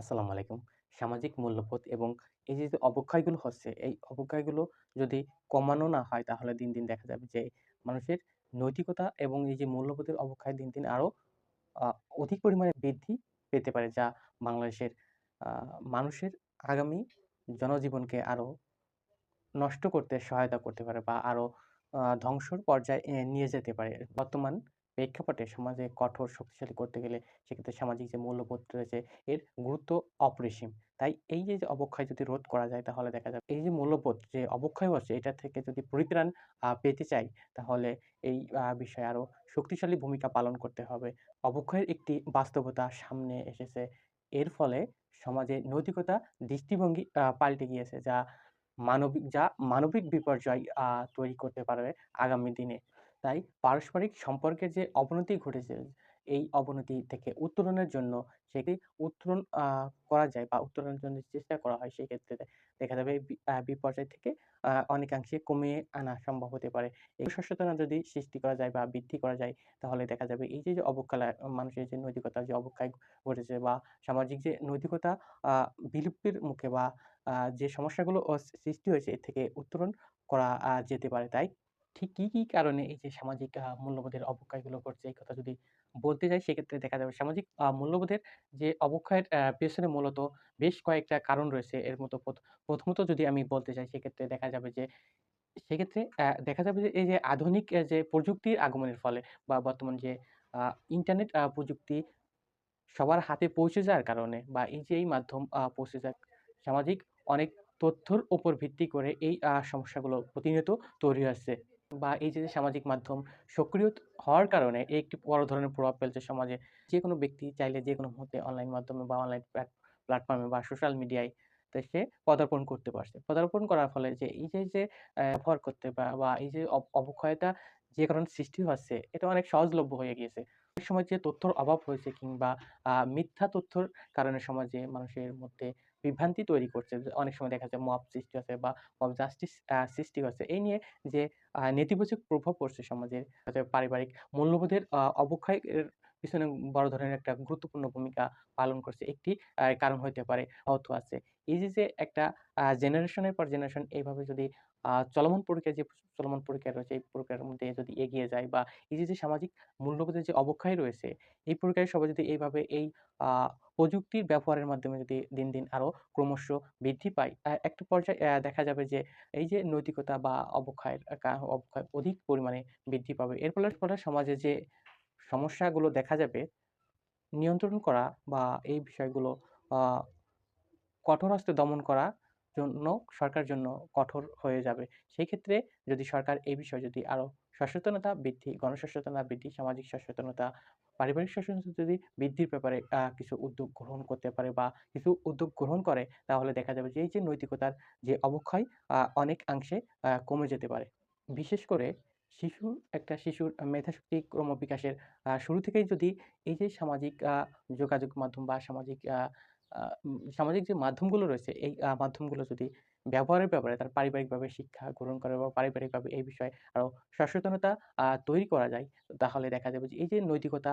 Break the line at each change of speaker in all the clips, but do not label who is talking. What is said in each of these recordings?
আসসালামু আলাইকুম। সামাজিক মূল্যবোধ এবং এই যে, অবক্ষয়গুলো হচ্ছে, এই অবক্ষয়গুলো যদি কমানো না হয় তাহলে দিন, দিন দেখা যাবে যে মানুষের নৈতিকতা এবং এই যে মূল্যবোধের অবক্ষয় দিন, দিন আরও আ অধিক পরিমাণে বৃদ্ধি পেতে পারে। যা বাংলাদেশের মানুষের আগামী জনজীবনকে আরও নষ্ট করতে সহায়তা করতে পারে বা আরও আ ধ্বংসর পর্যায়ে নিয়ে যেতে পারে। বর্তমান প্রেক্ষাপটে সমাজে কঠোর শক্তিশালী করতে গেলে সেক্ষেত্রে সামাজিক যে মূল্যবোধ রয়েছে এর গুরুত্ব অপরিসীম। তাই এই যে, অবক্ষয় যদি রোধ করা যায় তাহলে দেখা যাবে এই যে মূল্যবোধ যে অবক্ষয় হচ্ছে এটা থেকে যদি পরিত্রাণ পেতে চাই তাহলে এই বিষয়ে আরও শক্তিশালী ভূমিকা পালন করতে হবে। অবক্ষয়ের একটি বাস্তবতা সামনে এসেছে। এর ফলে সমাজে নৈতিকতা দৃষ্টিভঙ্গি পাল্টে গিয়েছে যা মানবিক যা মানবিক বিপর্যয় তৈরি করতে পারবে আগামী দিনে। তাই পারস্পরিক সম্পর্কের যে অবনতি ঘটেছে, এই অবনতি থেকে উত্তরণের জন্য সেটি উত্তরণ করা যায় বা উত্তরণের জন্য চেষ্টা করা হয় সেক্ষেত্রে দেখা যাবে বিপর্যয় থেকে অনেকাংশে কমিয়ে আনা সম্ভব হতে পারে। এই সচেতনতা যদি সৃষ্টি করা যায় বা বৃদ্ধি করা যায় তাহলে দেখা যাবে এই যে, অবক্ষলা মানুষের যে নৈতিকতার যে অবক্ষয় ঘটেছে বা সামাজিক যে নৈতিকতা বিলুপ্তির মুখে বা যে সমস্যাগুলো সৃষ্টি হয়েছে এর থেকে উত্তরণ করা যেতে পারে। তাই ঠিক কি, কি কারণে এই যে সামাজিক মূল্যবোধের অবক্ষয়গুলো ঘটছে এই কথা যদি বলতে যাই সেক্ষেত্রে দেখা যাবে সামাজিক মূল্যবোধের যে অবক্ষয়ের পেছনে মূলত বেশ কয়েকটা কারণ রয়েছে। এর মতো প্রথমত যদি আমি বলতে চাই সেক্ষেত্রে দেখা যাবে যে সেক্ষেত্রে দেখা যাবে যে এই যে আধুনিক যে প্রযুক্তির আগমনের ফলে বা বর্তমান যে ইন্টারনেট প্রযুক্তি সবার হাতে পৌঁছে যাওয়ার কারণে বা এই যে এই মাধ্যম পৌঁছে যাক সামাজিক অনেক তথ্যর উপর ভিত্তি করে এই সমস্যাগুলো প্রতিনিয়ত তৈরি হচ্ছে। বা এই যে, সামাজিক মাধ্যম সক্রিয় হওয়ার কারণে এ একটি বড় ধরনের প্রভাব ফেলছে সমাজে। যে কোনো ব্যক্তি চাইলে যে কোনো মুহূর্তে অনলাইন মাধ্যমে বা অনলাইন প্ল্যাট প্ল্যাটফর্মে বা সোশ্যাল মিডিয়ায় সে পদার্পণ করতে পারছে। পদার্পণ করার ফলে যে এই যে, যে ব্যবহার করতে বা, এই যে অব অবক্ষয়টা যে কারণে সৃষ্টি হচ্ছে এটা অনেক সহজলভ্য হয়ে গিয়েছে। অনেক সময় যে তথ্যর অভাব হয়েছে কিংবা মিথ্যা তথ্যর কারণে সমাজে মানুষের মধ্যে বিভ্রান্তি তৈরি করছে। অনেক সময় দেখা যায় মব সৃষ্টি হচ্ছে বা মব জাস্টিস সৃষ্টি হচ্ছে। এই নিয়ে যে নেতিবাচক প্রভাব পড়ছে সমাজের, পারিবারিক মূল্যবোধের অবক্ষয়ের পিছনে বড় ধরনের একটা গুরুত্বপূর্ণ ভূমিকা পালন করছে। একটি কারণ হইতে পারে অর্থ আছে। এই যে, যে একটা জেনারেশনের পর জেনারেশন এইভাবে যদি চলমান প্রক্রিয়া যে চলমান প্রক্রিয়া রয়েছে এই প্রক্রিয়ার মধ্যে যদি এগিয়ে যায় বা এই যে, যে সামাজিক মূল্যবোধের যে অবক্ষয় রয়েছে এই প্রক্রিয়ায় সবাই যদি এইভাবে এই প্রযুক্তির ব্যবহারের মাধ্যমে যদি দিন, দিন আরও ক্রমশ বৃদ্ধি পায়, একটা পর্যায়ে দেখা যাবে যে এই যে নৈতিকতা বা অবক্ষয়ের অবক্ষয় অধিক পরিমাণে বৃদ্ধি পাবে। এর ফলে সমাজে যে সমস্যাগুলো দেখা যাবে নিয়ন্ত্রণ করা বা এই বিষয়গুলো কঠোর হস্তে দমন করা জন্য সরকারের জন্য কঠোর হয়ে যাবে। সেই ক্ষেত্রে যদি সরকার এই বিষয়ে যদি আরও সচেতনতা বৃদ্ধি, গণসচেতনতা বৃদ্ধি, সামাজিক সচেতনতা, পারিবারিক সচেতনতা যদি বৃদ্ধির ব্যাপারে কিছু উদ্যোগ গ্রহণ করতে পারে বা কিছু উদ্যোগ গ্রহণ করে তাহলে দেখা যাবে যে এই যে নৈতিকতার যে অবক্ষয় অনেকাংশে কমে যেতে পারে। বিশেষ করে শিশু একটা শিশুর মেধাশক্তি ক্রমবিকাশের শুরু থেকেই যদি এই যে সামাজিক যোগাযোগ মাধ্যম বা সামাজিক সামাজিক যে মাধ্যমগুলো রয়েছে এই মাধ্যমগুলো যদি ব্যবহারের ব্যাপারে তার পারিবারিকভাবে শিক্ষা গ্রহণ করে বা পারিবারিকভাবে এই বিষয়ে আরও সচেতনতা তৈরি করা যায়, তাহলে দেখা যাবে যে এই যে নৈতিকতা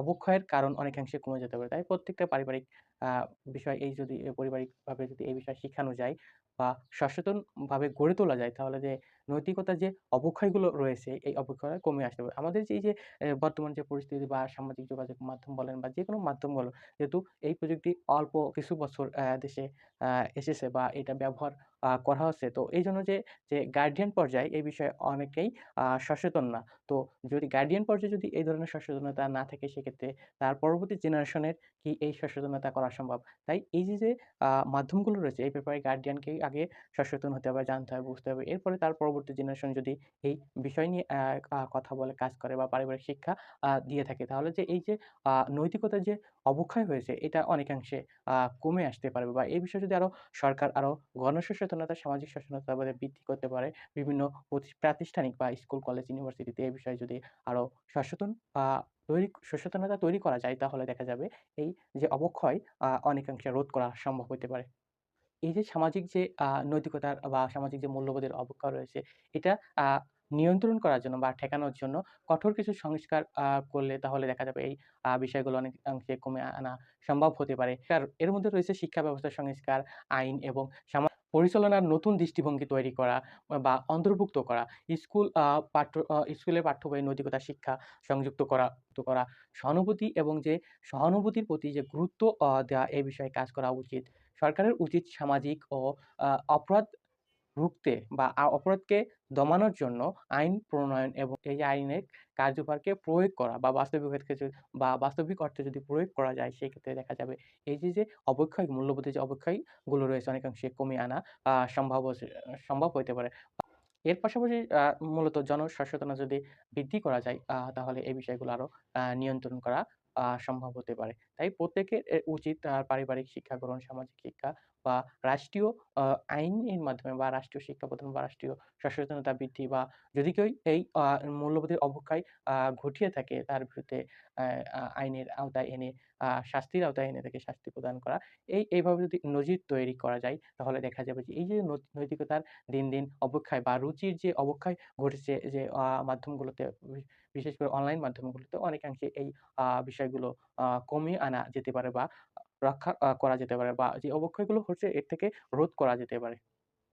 অবক্ষয়ের কারণ অনেকাংশে কমে যেতে পারে। তাই প্রত্যেকটা পারিবারিক বিষয় এই যদি পারিবারিকভাবে যদি এই বিষয়ে শিখানো যায় বা সচেতনভাবে গড়ে তোলা যায়, তাহলে যে নৈতিকতার যে অবক্ষয়গুলো রয়েছে, এই অবক্ষয় কমে আসতে পারে। আমাদের যে এই যে বর্তমান যে পরিস্থিতি বা সামাজিক যোগাযোগ মাধ্যম বলেন বা যে কোনো মাধ্যম বলো, যেহেতু এই প্রযুক্তি অল্প কিছু বছর দেশে এসেছে বা এটা ব্যবহার করা হচ্ছে। তো এই জন্য যে, যে গার্ডিয়ান পর্যায়ে এই বিষয়ে অনেকেই সচেতন না। তো যদি গার্ডিয়ান পর্যায়ে যদি এই ধরনের সচেতনতা না থাকে সেক্ষেত্রে তার পরবর্তী জেনারেশনের কি এই সচেতনতা করা সম্ভব? তাই এই যে, যে মাধ্যমগুলো রয়েছে এই ব্যাপারে গার্ডিয়ানকেই আগে সচেতন হতে হবে, জানতে হবে, বুঝতে হবে। এরপরে তার পরবর্তী জেনারেশন যদি এই বিষয় নিয়ে কথা বলে, কাজ করে বা পারিবারিক শিক্ষা দিয়ে থাকে তাহলে যে এই যে আ নৈতিকতার যে অবক্ষয় হয়েছে এটা অনেকাংশে কমে আসতে পারবে বা এই বিষয়ে যদি আরও সরকার আরও গণসচেতনতা, সামাজিক সচেতনতা বৃদ্ধি করতে পারে বিভিন্ন প্রাতিষ্ঠানিক বা স্কুল, কলেজ, ইউনিভার্সিটিতে এই বিষয়ে যদি আরও সচেতন বা তৈরি সচেতনতা তৈরি করা যায় তাহলে দেখা যাবে এই যে অবক্ষয় অনেকাংশে রোধ করা সম্ভব হতে পারে। এই যে সামাজিক যে নৈতিকতার বা সামাজিক যে মূল্যবোধের অবক্ষয় রয়েছে এটা নিয়ন্ত্রণ করার জন্য বা ঠেকানোর জন্য কঠোর কিছু সংস্কার করলে তাহলে দেখা যাবে এই বিষয়গুলো অনেকাংশে কমে আনা সম্ভব হতে পারে। এর মধ্যে রয়েছে শিক্ষা ব্যবস্থার সংস্কার, আইন এবং পরিচালনার নতুন দৃষ্টিভঙ্গি তৈরি করা বা অন্তর্ভুক্ত করা। স্কুল পাঠ্য স্কুলের পাঠ্য বইয়ে নৈতিকতা শিক্ষা সংযুক্ত করা করা। সহানুভূতি এবং যে সহানুভূতির প্রতি যে গুরুত্ব দেওয়া এ বিষয়ে কাজ করা উচিত। সরকারের উচিত সামাজিক ও অপরাধ রুখতে বা অপরাধকে দমানোর জন্য আইন প্রণয়ন এবং এই আইনের কার্যভারকে প্রয়োগ করা বা বাস্তবিক বা বাস্তবিক অর্থে যদি প্রয়োগ করা যায় সেক্ষেত্রে দেখা যাবে এই যে, যে অবক্ষয় মূল্যবোধের যে অবক্ষয়গুলো রয়েছে অনেকাংশে কমিয়ে আনা সম্ভব সম্ভব হইতে পারে। এর পাশাপাশি মূলত জনসচেতনতা যদি বৃদ্ধি করা যায় তাহলে এই বিষয়গুলো আরও আ নিয়ন্ত্রণ করা সম্ভব হতে পারে। তাই প্রত্যেকের উচিত পারিবারিক শিক্ষা গ্রহণ, সামাজিক শিক্ষা বা রাষ্ট্রীয় আইনের মাধ্যমে বা রাষ্ট্রীয় শিক্ষা প্রদান বা রাষ্ট্রীয় সচেতনতা বৃদ্ধি বা যদি কেউ এই মূল্যবোধের অবক্ষয় ঘটিয়ে থাকে তার বিরুদ্ধে আইনের আওতায় এনে শাস্তির আওতায় এনে তাকে শাস্তি প্রদান করা। এই এইভাবে যদি নজির তৈরি করা যায় তাহলে দেখা যাবে যে এই যে নৈতিকতার দিন, দিন অবক্ষয় বা রুচির যে অবক্ষয় ঘটেছে যে মাধ্যমগুলোতে বিশেষ করে অনলাইন মাধ্যমগুলোতে অনেকাংশে এই বিষয়গুলো কমিয়ে আনা যেতে পারে বা রক্ষা করা যেতে পারে বা যে অবক্ষয়গুলো হচ্ছে এর থেকে রোধ করা যেতে পারে।